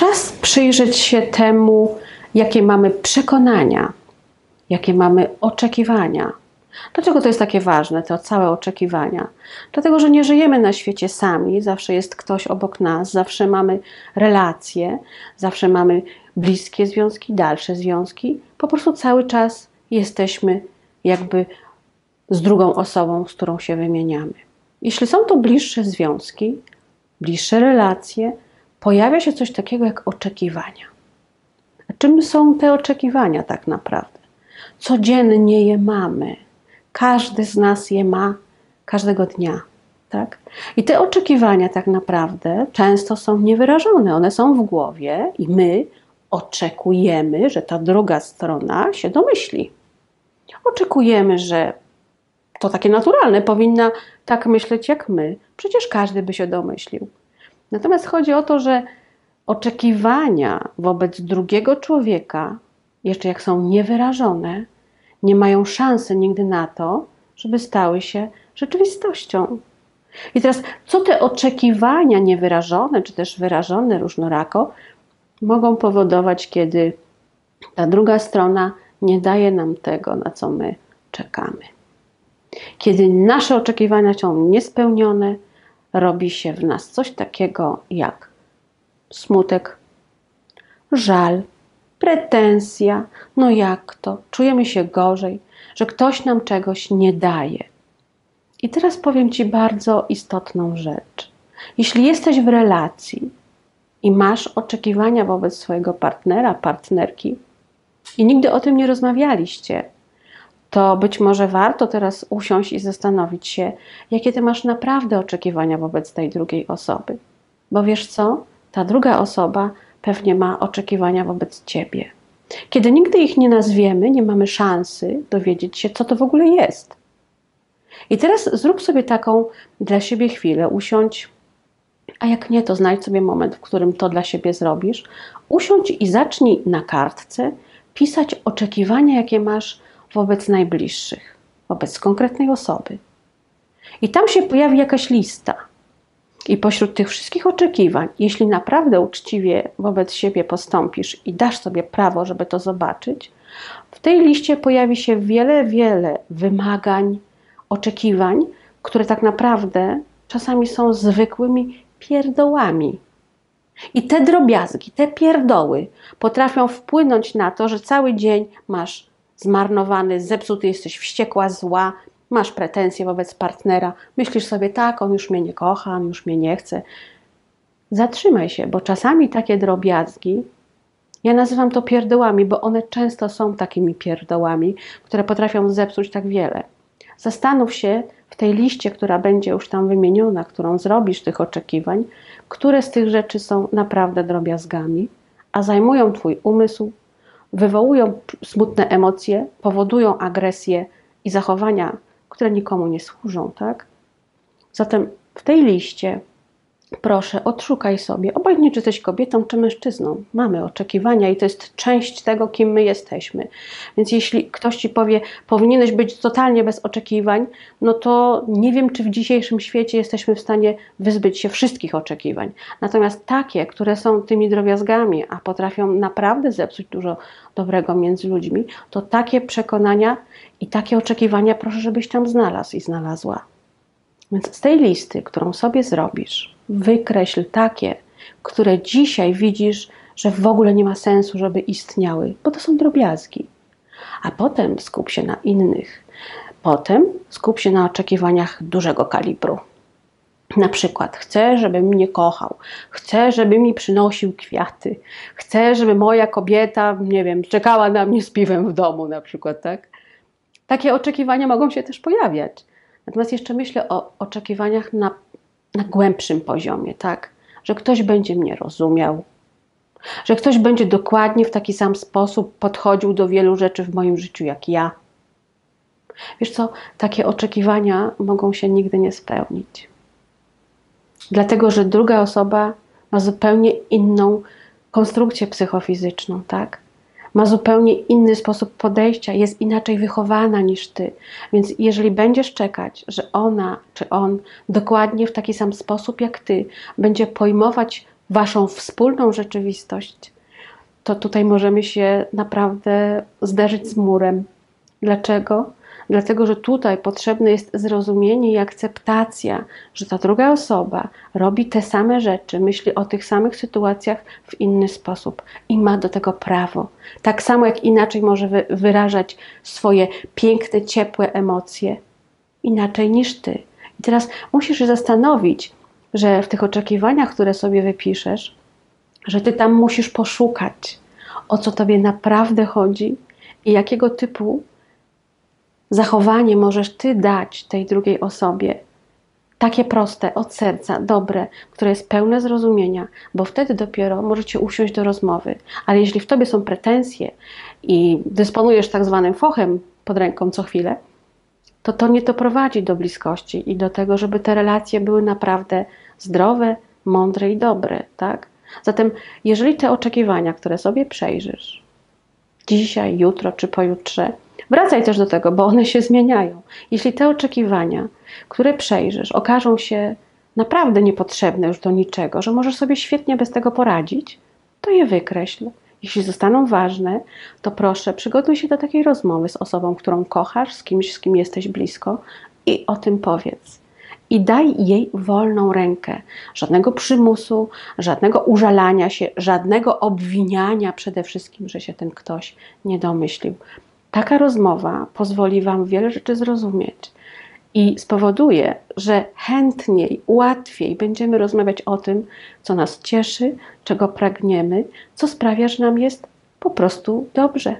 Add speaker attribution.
Speaker 1: czas przyjrzeć się temu, jakie mamy przekonania, jakie mamy oczekiwania. Dlaczego to jest takie ważne, te całe oczekiwania? Dlatego, że nie żyjemy na świecie sami, zawsze jest ktoś obok nas, zawsze mamy relacje, zawsze mamy bliskie związki, dalsze związki. Po prostu cały czas jesteśmy jakby z drugą osobą, z którą się wymieniamy. Jeśli są to bliższe związki, bliższe relacje, pojawia się coś takiego jak oczekiwania. A czym są te oczekiwania tak naprawdę? Codziennie je mamy. Każdy z nas je ma każdego dnia. Tak? I te oczekiwania tak naprawdę często są niewyrażone. One są w głowie i my oczekujemy, że ta druga strona się domyśli. Oczekujemy, że to takie naturalne, powinna tak myśleć jak my. Przecież każdy by się domyślił. Natomiast chodzi o to, że oczekiwania wobec drugiego człowieka, jeszcze jak są niewyrażone, nie mają szansy nigdy na to, żeby stały się rzeczywistością. I teraz, co te oczekiwania niewyrażone, czy też wyrażone różnorako, mogą powodować, kiedy ta druga strona nie daje nam tego, na co my czekamy. Kiedy nasze oczekiwania są niespełnione, robi się w nas coś takiego jak smutek, żal, pretensja. No jak to? Czujemy się gorzej, że ktoś nam czegoś nie daje. I teraz powiem Ci bardzo istotną rzecz. Jeśli jesteś w relacji i masz oczekiwania wobec swojego partnera, partnerki i nigdy o tym nie rozmawialiście, to być może warto teraz usiąść i zastanowić się, jakie ty masz naprawdę oczekiwania wobec tej drugiej osoby. Bo wiesz co? Ta druga osoba pewnie ma oczekiwania wobec ciebie. Kiedy nigdy ich nie nazwiemy, nie mamy szansy dowiedzieć się, co to w ogóle jest. I teraz zrób sobie taką dla siebie chwilę, usiądź, a jak nie, to znajdź sobie moment, w którym to dla siebie zrobisz. Usiądź i zacznij na kartce pisać oczekiwania, jakie masz wobec najbliższych, wobec konkretnej osoby. I tam się pojawi jakaś lista. I pośród tych wszystkich oczekiwań, jeśli naprawdę uczciwie wobec siebie postąpisz i dasz sobie prawo, żeby to zobaczyć, w tej liście pojawi się wiele, wiele wymagań, oczekiwań, które tak naprawdę czasami są zwykłymi pierdołami. I te drobiazgi, te pierdoły potrafią wpłynąć na to, że cały dzień masz zmarnowany, zepsuty, jesteś wściekła, zła, masz pretensje wobec partnera, myślisz sobie, tak, on już mnie nie kocha, on już mnie nie chce. Zatrzymaj się, bo czasami takie drobiazgi, ja nazywam to pierdołami, bo one często są takimi pierdołami, które potrafią zepsuć tak wiele. Zastanów się w tej liście, która będzie już tam wymieniona, którą zrobisz tych oczekiwań, które z tych rzeczy są naprawdę drobiazgami, a zajmują Twój umysł, wywołują smutne emocje, powodują agresję i zachowania, które nikomu nie służą, tak? Zatem w tej liście proszę, odszukaj sobie, obojętnie czy jesteś kobietą, czy mężczyzną, mamy oczekiwania i to jest część tego, kim my jesteśmy. Więc jeśli ktoś ci powie, powinieneś być totalnie bez oczekiwań, no to nie wiem, czy w dzisiejszym świecie jesteśmy w stanie wyzbyć się wszystkich oczekiwań. Natomiast takie, które są tymi drobiazgami, a potrafią naprawdę zepsuć dużo dobrego między ludźmi, to takie przekonania i takie oczekiwania proszę, żebyś tam znalazł i znalazła. Więc z tej listy, którą sobie zrobisz, wykreśl takie, które dzisiaj widzisz, że w ogóle nie ma sensu, żeby istniały, bo to są drobiazgi. A potem skup się na innych. Potem skup się na oczekiwaniach dużego kalibru. Na przykład, chcę, żeby mnie kochał, chcę, żeby mi przynosił kwiaty, chcę, żeby moja kobieta, nie wiem, czekała na mnie z piwem w domu, na przykład, tak? Takie oczekiwania mogą się też pojawiać. Natomiast jeszcze myślę o oczekiwaniach na, na głębszym poziomie, tak? Że ktoś będzie mnie rozumiał, że ktoś będzie dokładnie w taki sam sposób podchodził do wielu rzeczy w moim życiu jak ja. Wiesz co, takie oczekiwania mogą się nigdy nie spełnić. Dlatego, że druga osoba ma zupełnie inną konstrukcję psychofizyczną, tak? Ma zupełnie inny sposób podejścia, jest inaczej wychowana niż ty. Więc jeżeli będziesz czekać, że ona czy on dokładnie w taki sam sposób jak ty będzie pojmować Waszą wspólną rzeczywistość, to tutaj możemy się naprawdę zderzyć z murem. Dlaczego? Dlatego, że tutaj potrzebne jest zrozumienie i akceptacja, że ta druga osoba robi te same rzeczy, myśli o tych samych sytuacjach w inny sposób i ma do tego prawo. Tak samo jak inaczej może wyrażać swoje piękne, ciepłe emocje, inaczej niż ty. I teraz musisz się zastanowić, że w tych oczekiwaniach, które sobie wypiszesz, że ty tam musisz poszukać, o co tobie naprawdę chodzi i jakiego typu zachowanie możesz ty dać tej drugiej osobie. Takie proste, od serca, dobre, które jest pełne zrozumienia, bo wtedy dopiero możecie usiąść do rozmowy. Ale jeśli w tobie są pretensje i dysponujesz tak zwanym fochem pod ręką co chwilę, to to nie doprowadzi do bliskości i do tego, żeby te relacje były naprawdę zdrowe, mądre i dobre, tak? Zatem, jeżeli te oczekiwania, które sobie przejrzysz dzisiaj, jutro czy pojutrze, wracaj też do tego, bo one się zmieniają. Jeśli te oczekiwania, które przejrzysz, okażą się naprawdę niepotrzebne już do niczego, że możesz sobie świetnie bez tego poradzić, to je wykreśl. Jeśli zostaną ważne, to proszę, przygotuj się do takiej rozmowy z osobą, którą kochasz, z kimś, z kim jesteś blisko i o tym powiedz i daj jej wolną rękę. Żadnego przymusu, żadnego użalania się, żadnego obwiniania przede wszystkim, że się ten ktoś nie domyślił. Taka rozmowa pozwoli Wam wiele rzeczy zrozumieć i spowoduje, że chętniej, łatwiej będziemy rozmawiać o tym, co nas cieszy, czego pragniemy, co sprawia, że nam jest po prostu dobrze.